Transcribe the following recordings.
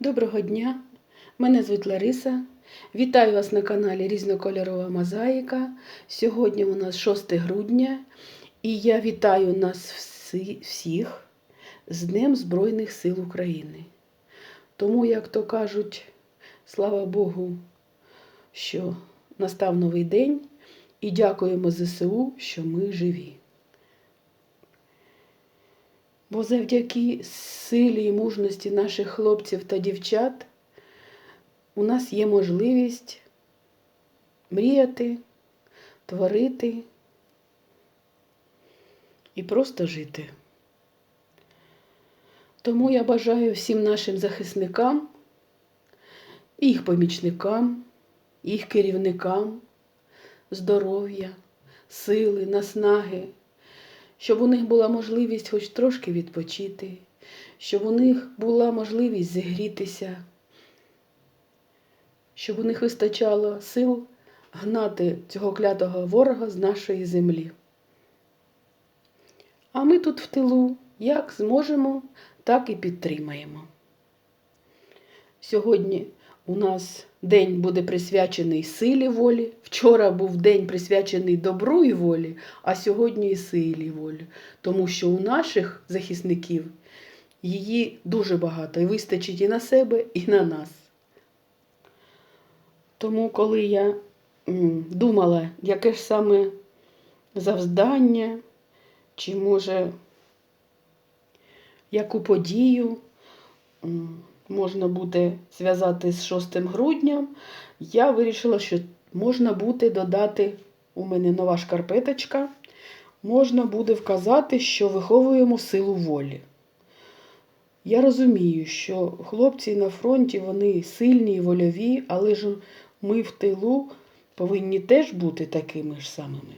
Доброго дня! Мене звуть Лариса. Вітаю вас на каналі Різнокольорова Мозаїка. Сьогодні у нас 6 грудня і я вітаю нас всі- всіх з Днем Збройних сил України. Тому, як то кажуть, слава Богу, що настав новий день і дякуємо ЗСУ, що ми живі. Бо завдяки силі і мужності наших хлопців та дівчат у нас є можливість мріяти, творити і просто жити. Тому я бажаю всім нашим захисникам, їх помічникам, їх керівникам здоров'я, сили, наснаги щоб у них була можливість хоч трошки відпочити, щоб у них була можливість зігрітися, щоб у них вистачало сил гнати цього клятого ворога з нашої землі. А ми тут в тилу як зможемо, так і підтримаємо. Сьогодні у нас день буде присвячений силі волі. Вчора був день присвячений добру і волі, а сьогодні і силі волі. Тому що у наших захисників її дуже багато і вистачить і на себе, і на нас. Тому, коли я думала, яке ж саме завдання, чи може яку подію можна буде зв'язати з 6 грудня, я вирішила, що можна буде додати у мене нова шкарпеточка, можна буде вказати, що виховуємо силу волі. Я розумію, що хлопці на фронті вони сильні і вольові, але ж ми в тилу повинні теж бути такими ж самими.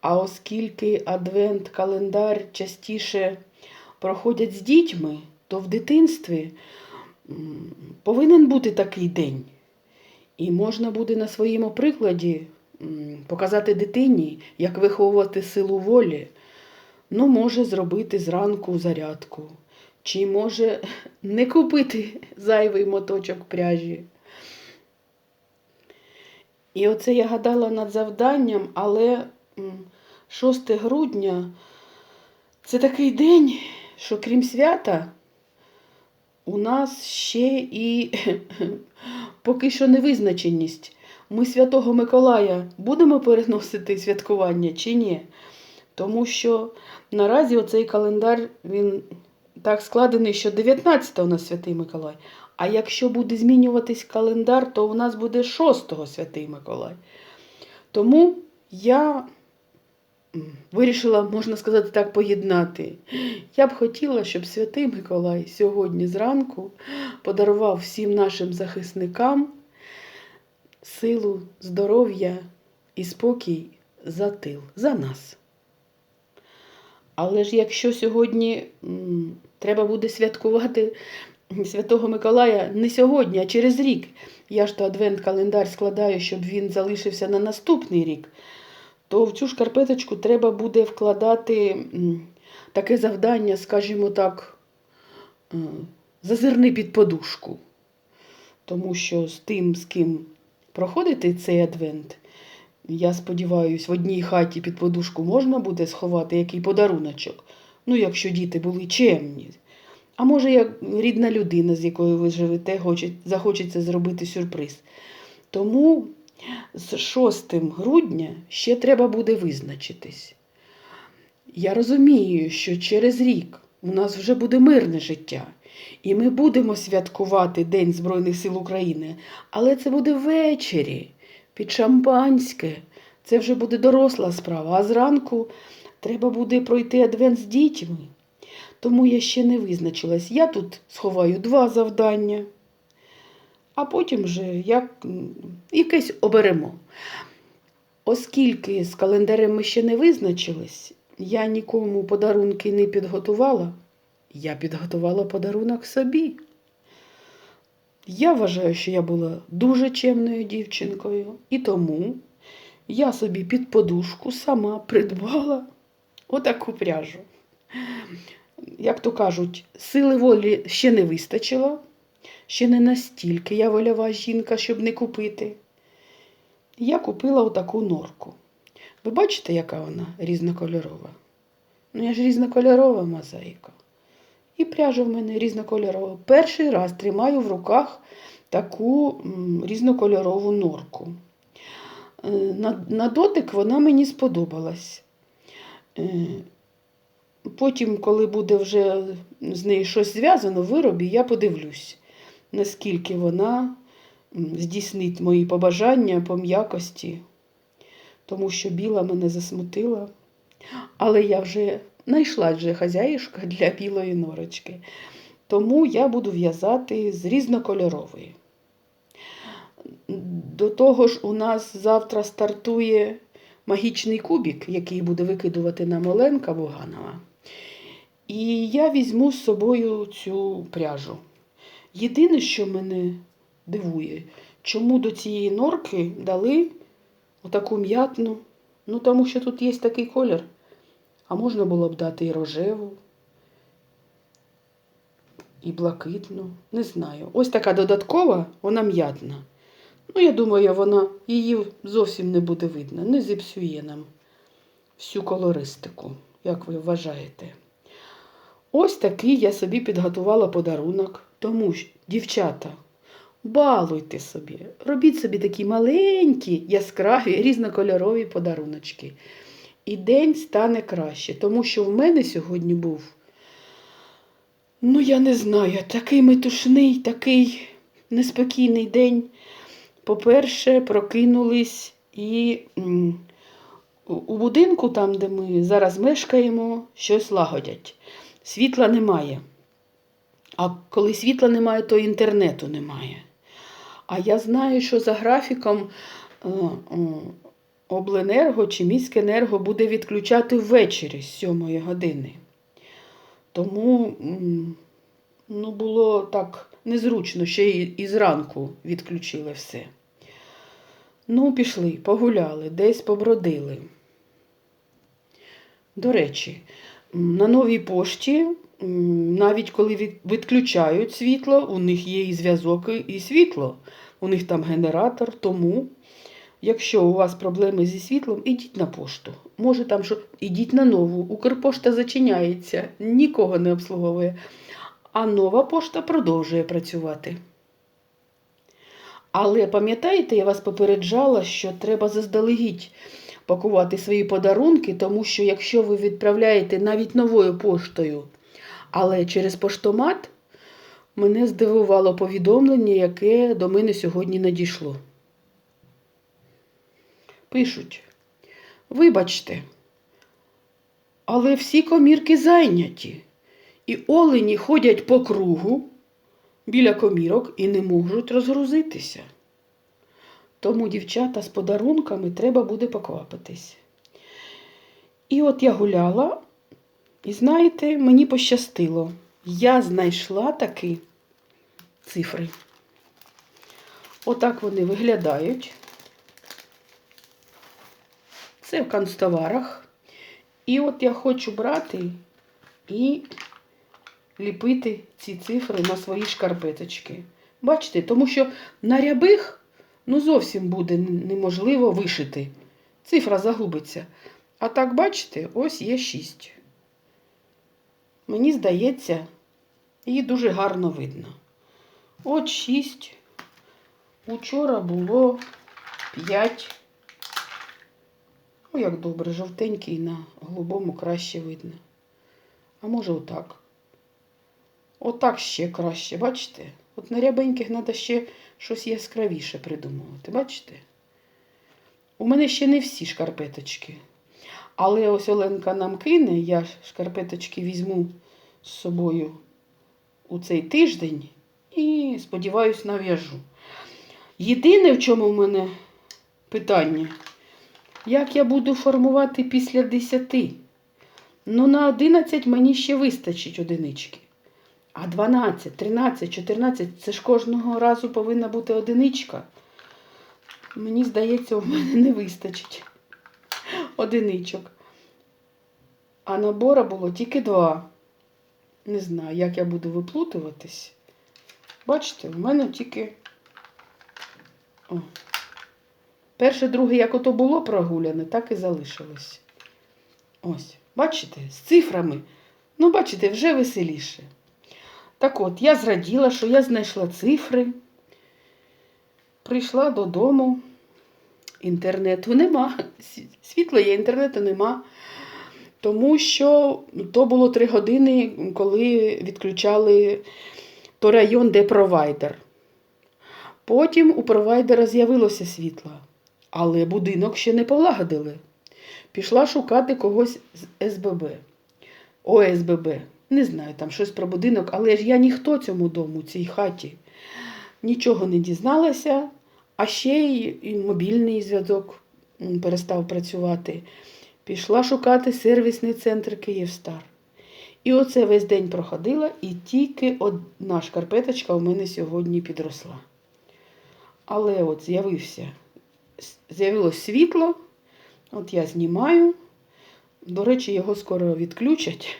А оскільки адвент, календар частіше проходять з дітьми, то в дитинстві повинен бути такий день. І можна буде на своєму прикладі показати дитині, як виховувати силу волі. Ну, може зробити зранку зарядку, чи може не купити зайвий моточок пряжі. І оце я гадала над завданням, але 6 грудня це такий день, що крім свята, у нас ще і поки що невизначеність. Ми Святого Миколая будемо переносити святкування чи ні? Тому що наразі оцей календар він так складений, що 19 у нас Святий Миколай. А якщо буде змінюватись календар, то у нас буде 6 Святий Миколай. Тому я вирішила, можна сказати так, поєднати. Я б хотіла, щоб Святий Миколай сьогодні зранку подарував всім нашим захисникам силу, здоров'я і спокій за тил, за нас. Але ж якщо сьогодні м, треба буде святкувати Святого Миколая не сьогодні, а через рік, я ж то адвент-календар складаю, щоб він залишився на наступний рік, то в цю шкарпеточку треба буде вкладати таке завдання, скажімо так, е, зазирни під подушку. Тому що з тим, з ким проходити цей адвент, я сподіваюся, в одній хаті під подушку можна буде сховати який подаруночок. Ну, якщо діти були чемні. А може, як рідна людина, з якою ви живете, хоче, захочеться зробити сюрприз. Тому з 6 грудня ще треба буде визначитись. Я розумію, що через рік у нас вже буде мирне життя, і ми будемо святкувати День Збройних сил України, але це буде ввечері, під шампанське. Це вже буде доросла справа. А зранку треба буде пройти адвент з дітьми. Тому я ще не визначилась. Я тут сховаю два завдання, а потім вже як, якесь оберемо. Оскільки з календарем ми ще не визначились, я нікому подарунки не підготувала, я підготувала подарунок собі. Я вважаю, що я була дуже чемною дівчинкою, і тому я собі під подушку сама придбала отаку пряжу. Як то кажуть, сили волі ще не вистачило, ще не настільки я вольова жінка, щоб не купити. Я купила отаку норку. Ви бачите, яка вона різнокольорова? Ну, я ж різнокольорова мозаїка. І пряжа в мене різнокольорова. Перший раз тримаю в руках таку різнокольорову норку. Е, На, на дотик вона мені сподобалась. Е, Потім, коли буде вже з нею щось зв'язано виробі, я подивлюсь, наскільки вона здійснить мої побажання по м'якості, тому що біла мене засмутила. Але я вже знайшла вже хазяїшка для білої норочки. Тому я буду в'язати з різнокольорової. До того ж, у нас завтра стартує магічний кубик, який буде викидувати нам Оленка Буганова. І я візьму з собою цю пряжу. Єдине, що мене дивує, чому до цієї норки дали отаку м'ятну. Ну, тому що тут є такий колір. А можна було б дати і рожеву, і блакитну. Не знаю. Ось така додаткова, вона м'ятна. Ну, я думаю, вона її зовсім не буде видно, не зіпсує нам всю колористику, як ви вважаєте. Ось такий я собі підготувала подарунок. Тому що, дівчата, балуйте собі, робіть собі такі маленькі, яскраві, різнокольорові подаруночки. І день стане краще, тому що в мене сьогодні був, ну я не знаю, такий метушний, такий неспокійний день. По-перше, прокинулись і у будинку, там, де ми зараз мешкаємо, щось лагодять. Світла немає. А коли світла немає, то інтернету немає. А я знаю, що за графіком е, е, Обленерго чи міськенерго буде відключати ввечері з 7 години. Тому ну, було так незручно, ще і, зранку відключили все. Ну, пішли, погуляли, десь побродили. До речі, на новій пошті, навіть коли відключають світло, у них є і зв'язок, і- світло. У них там генератор, тому Якщо у вас проблеми зі світлом, ідіть на пошту. Може там що ідіть на нову. Укрпошта зачиняється, нікого не обслуговує. А нова пошта продовжує працювати. Але пам'ятаєте, я вас попереджала, що треба заздалегідь пакувати свої подарунки, тому що якщо ви відправляєте навіть новою поштою, але через поштомат, мене здивувало повідомлення, яке до мене сьогодні надійшло. Пишуть, вибачте, але всі комірки зайняті, і олені ходять по кругу біля комірок і не можуть розгрузитися. Тому дівчата з подарунками треба буде поквапитись. І от я гуляла, і знаєте, мені пощастило. Я знайшла такі цифри. Отак вони виглядають. Це в канцтоварах. І от я хочу брати і ліпити ці цифри на свої шкарпеточки. Бачите, тому що на рябих ну, зовсім буде неможливо вишити. Цифра загубиться. А так, бачите, ось є 6. Мені здається, її дуже гарно видно. От 6. Учора було 5. О, як добре, жовтенький на голубому краще видно. А може отак. Отак ще краще, бачите? От на рябеньких треба ще щось яскравіше придумувати, бачите? У мене ще не всі шкарпеточки. Але ось Оленка нам кине, я шкарпеточки візьму з собою у цей тиждень і, сподіваюсь, нав'яжу. Єдине, в чому в мене питання, як я буду формувати після 10? Ну, на 11 мені ще вистачить одинички. А 12, 13, 14 це ж кожного разу повинна бути одиничка. Мені здається, у мене не вистачить одиничок. А набора було тільки два. Не знаю, як я буду виплутуватись. Бачите, в мене тільки. О. Перше, друге, як ото було прогуляне, так і залишилось. Ось, бачите, з цифрами. Ну, бачите, вже веселіше. Так от, я зраділа, що я знайшла цифри. Прийшла додому. Інтернету нема. Світла є, інтернету нема. Тому що то було три години, коли відключали то район, де провайдер. Потім у провайдера з'явилося світло, але будинок ще не полагодили. Пішла шукати когось з СББ. ОСББ. Не знаю, там щось про будинок, але ж я ніхто цьому дому, цій хаті. Нічого не дізналася, а ще й мобільний зв'язок перестав працювати. Пішла шукати сервісний центр Київстар. І оце весь день проходила, і тільки одна шкарпеточка у мене сьогодні підросла. Але от з'явився, з'явилось світло, от я знімаю. До речі, його скоро відключать.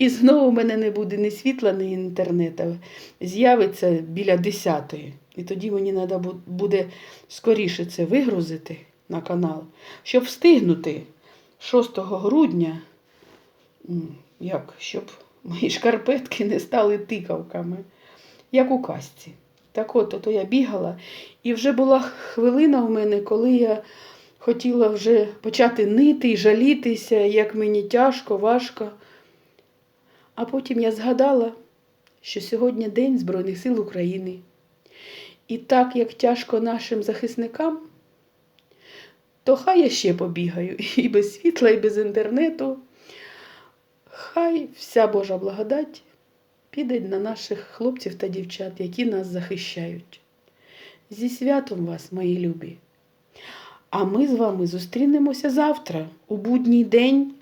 І знову в мене не буде ні світла, ні інтернету. З'явиться біля 10 І тоді мені треба буде скоріше це вигрузити на канал, щоб встигнути 6 грудня, як, щоб мої шкарпетки не стали тикавками, як у казці. Так от, ото я бігала, і вже була хвилина у мене, коли я хотіла вже почати нити і жалітися, як мені тяжко, важко. А потім я згадала, що сьогодні День Збройних сил України. І так як тяжко нашим захисникам, то хай я ще побігаю і без світла, і без інтернету. Хай вся Божа благодать піде на наших хлопців та дівчат, які нас захищають. Зі святом вас, мої любі! А ми з вами зустрінемося завтра, у будній день.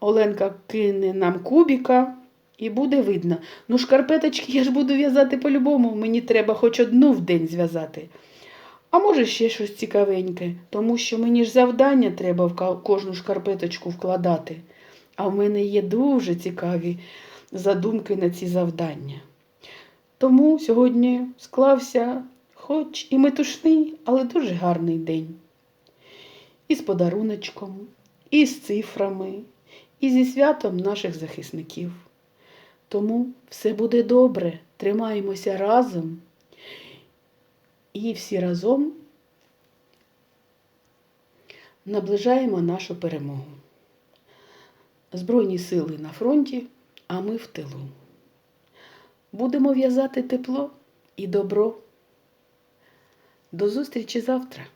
Оленка кине нам кубіка і буде видно. Ну, шкарпеточки я ж буду в'язати по-любому. Мені треба хоч одну в день зв'язати. А може ще щось цікавеньке, тому що мені ж завдання треба в кожну шкарпеточку вкладати. А в мене є дуже цікаві задумки на ці завдання. Тому сьогодні склався, хоч і метушний, але дуже гарний день. І з подаруночком, і з цифрами, і зі святом наших захисників. Тому все буде добре, тримаємося разом і всі разом наближаємо нашу перемогу. Збройні сили на фронті, а ми в тилу. Будемо в'язати тепло і добро. До зустрічі завтра!